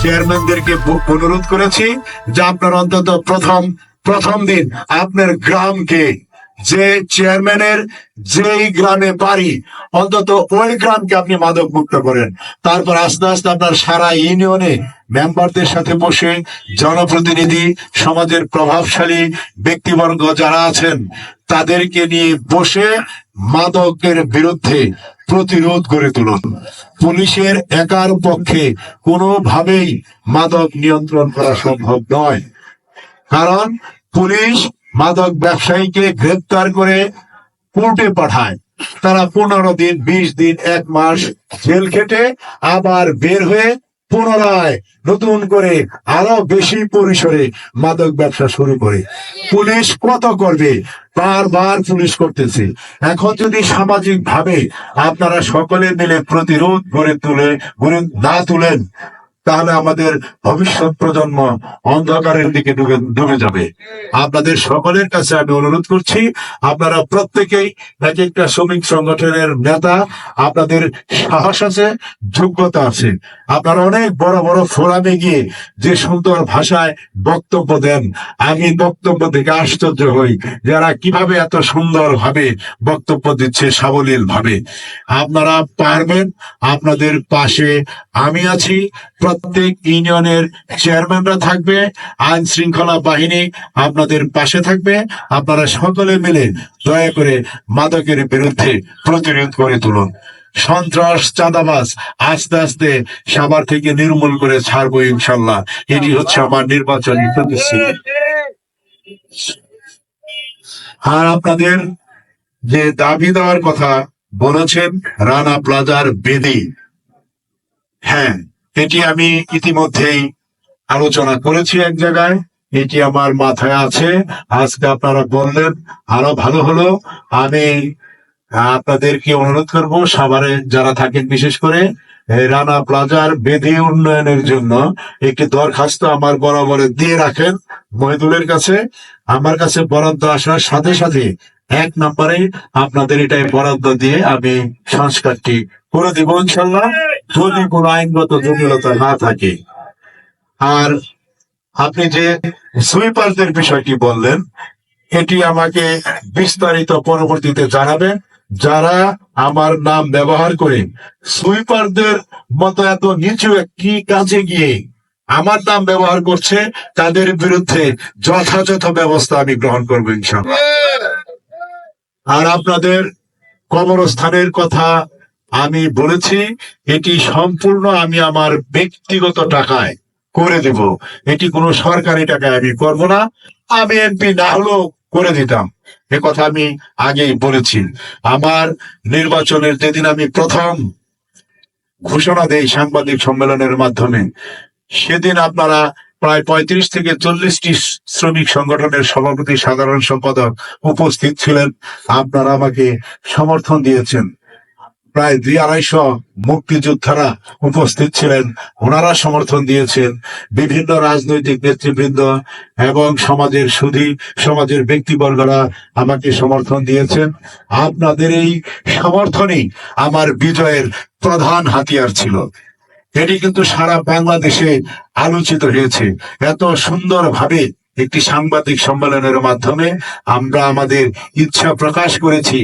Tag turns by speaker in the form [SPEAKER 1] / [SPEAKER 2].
[SPEAKER 1] চেয়ারম্যানদেরকে অনুরোধ করেছি যে আপনার অন্তত প্রথম প্রথম দিন আপনার গ্রামকে যে চেয়ারম্যানের যেই গ্রামে বাড়ি, অন্তত ওই গ্রামকে আপনি মাদক মুক্ত করেন। তারপর আস্তে আস্তে আপনার সারা ইউনিয়নে মেম্বারদের সাথে বসে জনপ্রতিনিধি, সমাজের প্রভাবশালী ব্যক্তিবর্গ যারা আছেন, তাদেরকে নিয়ে বসে মাদকের বিরুদ্ধে প্রতিরোধ গড়ে তুলুন। পুলিশের একার পক্ষে কোনোভাবেই মাদক নিয়ন্ত্রণ করা সম্ভব নয়। কারণ পুলিশ মাদক ব্যবসায়ীকে গ্রেপ্তার করে কোর্টে পাঠায়। তারা পনেরো দিন, বিশ দিন, এক মাস জেল খেটে আবার বের হয়ে পুনরায় নতুন করে আরও বেশি পরিসরে মাদক ব্যবসা শুরু করে। পুলিশ কত করবে? বারবার পুলিশ করতেছে। এখন যদি সামাজিক ভাবে আপনারা সকলে মিলে প্রতিরোধ গড়ে তুলে, গড়ে না তুলেন তাহলে আমাদের ভবিষ্যৎ প্রজন্ম অন্ধকারের দিকে ডুবে ডুবে যাবে। আপনাদের সকলের কাছে আমি অনুরোধ করছি, আপনারা প্রত্যেকেই এক একটা শ্রমিক সংগঠনের নেতা, আপনাদের সাহস আছে, যোগ্যতা আছে। আপনারা অনেক বড় বড় ফোরামে গিয়ে যে সুন্দর ভাষায় বক্তব্য দেন, আমি বক্তব্য থেকে আশ্চর্য হই যারা কীভাবে এত সুন্দর ভাবে বক্তব্য দিচ্ছে সাবলীল ভাবে আপনারা পারবেন, আপনাদের পাশে আমি আছি প্রত্যেক ইউনিয়নের চেয়ারম্যানরা থাকবে, আইন শৃঙ্খলা বাহিনী আপনাদের পাশে থাকবে। আপনারা সকলে মিলে দয়া করে মাদকের বিরুদ্ধে প্রতিরোধ করে তুলুন। সন্ত্রাস, চাঁদাবাজ আস্তে আস্তে সাবার থেকে নির্মূল করে ছাড়বো ইনশাল্লাহ। এটি হচ্ছে আমার নির্বাচনী প্রতিশ্রুতি। আর আপনাদের যে দাবি দেওয়ার কথা বলেছেন, রানা প্লাজার বেদি। হ্যাঁ। এটি আমি ইতিমধ্যেই আলোচনা করেছি এক জায়গায়। এটি আমার মাথায় আছে। আজকে আপনারা বললেন, আরও ভালো হলো। আমি আপনাদেরকে অনুরোধ করব, সাভারে যারা থাকেন, বিশেষ করে রানা প্লাজার বেদি উন্নয়নের জন্য একটি দরখাস্ত আমার বরাবরে দিয়ে রাখেন মহিদুলের কাছে। আমার কাছে বরাদ্দ আসার সাথে সাথে এক নম্বরে আপনাদের এটাই বরাদ্দ দিয়ে আমি সংস্কারটি করে দিব, ইনশাল্লাহ। যদি কোনো আইনগত জটিলতা না থাকে। আর আপনি যে সুইপারদের বিষয়টি বললেন, এটি আমাকে বিস্তারিত পরবর্তীতে জানাবেন। যারা আমার নাম ব্যবহার করে সুইপারদের মতো এত নিচু একটি কাজে গিয়ে আমার নাম ব্যবহার করছে, তাদের বিরুদ্ধে যথাযথ ব্যবস্থা আমি গ্রহণ করব ইনশাল্লাহ আর আপনাদের কবরস্থানের কথা আমি বলেছি, এটি সম্পূর্ণ আমি আমার ব্যক্তিগত টাকায় করে দেব। এটি কোনো সরকারি টাকায় আমি করব না। আমি এমপি না হলেও করে দিতাম। এ কথা আমি আগেই বলেছি। আমার নির্বাচনের যেদিন আমি প্রথম ঘোষণা দেই সাংবাদিক সম্মেলনের মাধ্যমে, সেদিন আপনারা প্রায় পঁয়ত্রিশ থেকে চল্লিশটি শ্রমিক সংগঠনের সভাপতি সাধারণ সম্পাদক উপস্থিত ছিলেন। আপনারা আমাকে সমর্থন দিয়েছেন। প্রায় দুই আড়াইশো মুক্তিযোদ্ধারা উপস্থিত ছিলেন। ওনারা সমর্থন দিয়েছেন। বিভিন্ন রাজনৈতিক নেতৃবৃন্দ এবং সমাজের সুধী সমাজের ব্যক্তিবর্গরা আমাকে সমর্থন দিয়েছেন। আপনাদের এই সমর্থনই আমার বিজয়ের প্রধান হাতিয়ার ছিল। এটি কিন্তু সারা বাংলাদেশে আলোচিত হয়েছে। এত সুন্দর ভাবে একটি সাংবাদিক সম্মেলনের মাধ্যমে আমরা আমাদের ইচ্ছা প্রকাশ করেছি।